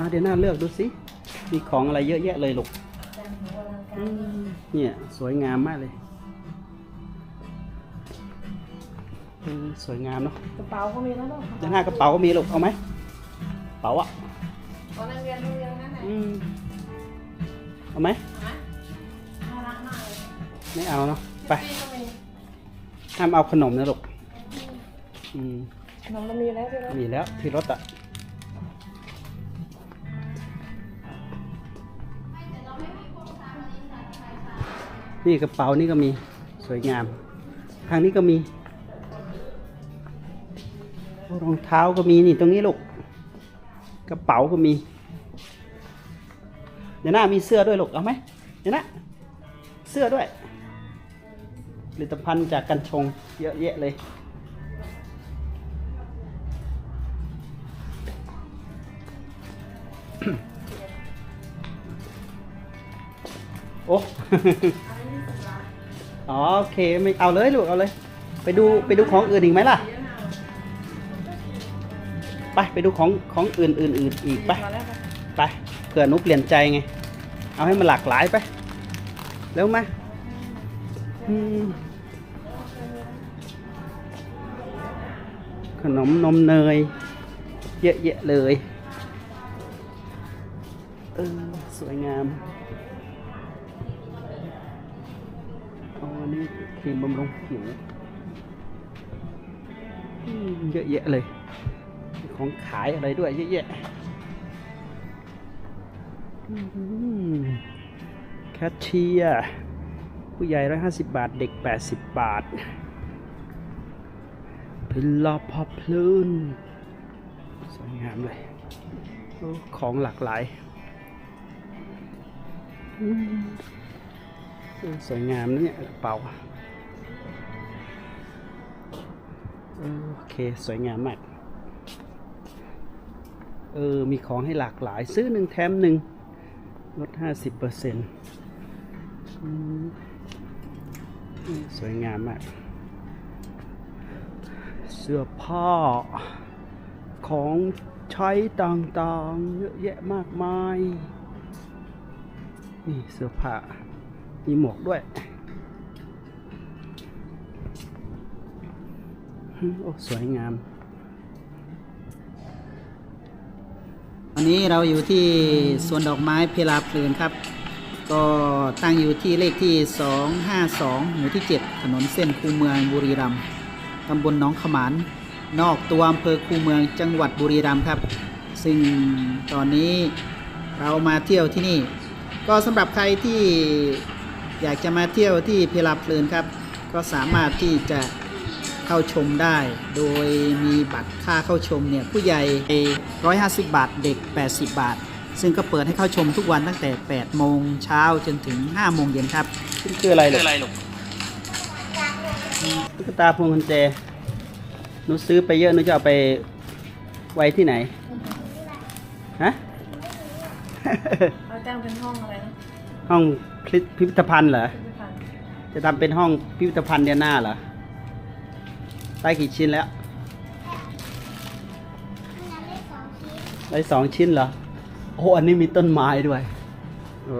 อะเดี๋ยวหน้าเลือกดูสิ มีของอะไรเยอะแยะเลยลูกอืมเนี่ย สวยงามมากเลยเออสวยงามเนาะ กระเป๋าก็มีแล้วเนาะเดี๋ยวหน้ากระเป๋าก็มีลูก เอาไหมกระเป๋าอะของนักเรียนโรงเรียนนั่นแหละอืมเอาไหมฮะน่ารักมากเลยไม่เอาเนาะ ไปพี่ก็มีห้ามเอาขนมนะลูก อืมขนมมันมีแล้วใช่ไหมมีแล้วที่รถอะ นี่กระเป๋านี่ก็มีสวยงาม ทางนี้ก็มี รองเท้าก็มีนี่ตรงนี้ลูก กระเป๋าก็มี เดี๋ยวหน้ามีเสื้อด้วยลูกเอาไหมเดี๋ยวนะเสื้อด้วย ผลิตภัณฑ์จากกันชงเยอะแยะเลยโอ้ อ๋อโอเคไม่เอาเลยลูกเอาเลย ไปดูไปดูของอื่นอีกไหมล่ะ ไปไปดูของของอื่นอื่นอื่นอีกไปไปเผื่อนุเปลี่ยนใจไง เอาให้มันหลากหลายไปเร็วมาอืมขนมนมเนย เยอะแยะเลยเออสวยงาม ครีมบำรุงผิวอืมเยอะแยะเลย ของขายอะไรด้วยเยอะแยะแคชเชียร์ผู้ใหญ่ 150 บาท เด็ก 80 บาท พิลาพอพลืนสวยงามเลยโอ้ของหลากหลายอืมเออ สวยงามนะเนี่ยกระเป๋าโอเค สวยงามมาก เออ มีของให้หลากหลาย ซื้อหนึ่งแถมหนึ่งลด 50เปอร์เซ็นต์สวยงามมาก เสื้อผ้า ของใช้ต่างๆ เยอะแยะมากมาย นี่เสื้อผ้า มีหมวกด้วยโอ้สวยงาม วันนี้เราอยู่ที่สวนดอกไม้เพลาเพลินครับ ก็ตั้งอยู่ที่เลขที่ 252 หมู่ที่ 7 ถนนเส้นคูเมืองบุรีรัมย์ตำบลหนองขมาน นอกตัวอำเภอคูเมืองจังหวัดบุรีรัมย์ครับ ซึ่งตอนนี้เรามาเที่ยวที่นี่ ก็สำหรับใครที่ อยากจะมาเที่ยวที่เพลาเพลินครับ ก็สามารถที่จะเข้าชมได้ โดยมีบัตรค่าเข้าชมเนี่ยผู้ใหญ่ 150 บาท เด็ก 80 บาท ซึ่งก็เปิดให้เข้าชมทุกวันตั้งแต่ 8 โมงเช้าจนถึง 5 โมงเย็นครับนี่คืออะไรลูกตุ๊กตาพวงกุญแจหนูซื้อไปเยอะหนูจะเอาไปไว้ที่ไหน ฮะเราจ้างเป็นห้องอะไรนะ ห้องพิพิพิธภัณฑ์เหรอพิพิธภัณฑ์จะทำเป็นห้องพิพิธภัณฑ์เดือนหน้าเหรอ ได้กี่ชิ้นแล้ว ได้สองชิ้นเหรอ โอ้ อันนี้มีต้นไม้ด้วย โอ้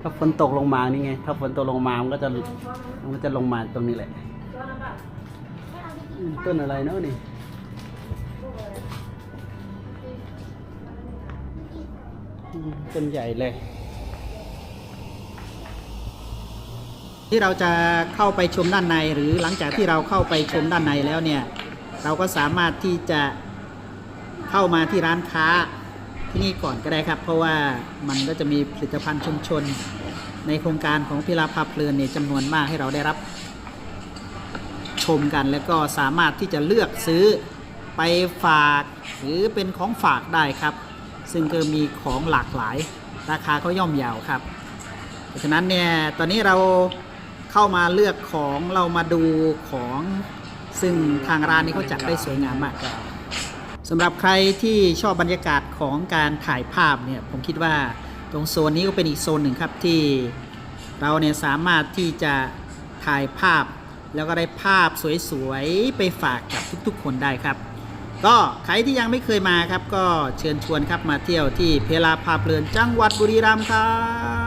ถ้าฝนตกลงมานี่ไง ถ้าฝนตกลงมา มันก็จะ มันก็จะลงมาตรงนี้แหละอืมต้นอะไรเนาะนี่อืมต้นใหญ่เลย ที่เราจะเข้าไปชมด้านใน หรือหลังจากที่เราเข้าไปชมด้านในแล้วเนี่ยเราก็สามารถที่จะเข้ามาที่ร้านค้าที่นี่ก่อนก็ได้ครับ เพราะว่ามันก็จะมีผลิตภัณฑ์ชุมชน ในโครงการของพิลาพาเพลินเนี่ยจำนวนมากให้เราได้รับชมกัน แล้วก็สามารถที่จะเลือกซื้อไปฝากหรือเป็นของฝากได้ครับ ซึ่งก็มีของหลากหลาย ราคาก็ย่อมเยาวครับ เพราะฉะนั้นเนี่ยตอนนี้เรา เข้ามาเลือกของเรามาดูของซึ่งทางร้านนี้เขาจัดได้สวยงามมากสำหรับใครที่ชอบบรรยากาศของการถ่ายภาพเนี่ยผมคิดว่าตรงโซนนี้ก็เป็นอีกโซนหนึ่งครับที่เราเนี่ยสามารถที่จะถ่ายภาพ แล้วก็ได้ภาพสวยๆไปฝากกับทุกๆ คนได้ครับ ก็ใครที่ยังไม่เคยมาครับ ก็เชิญชวนครับมาเที่ยวที่เพลาพาเพลินจังหวัดบุรีรัมย์ครับ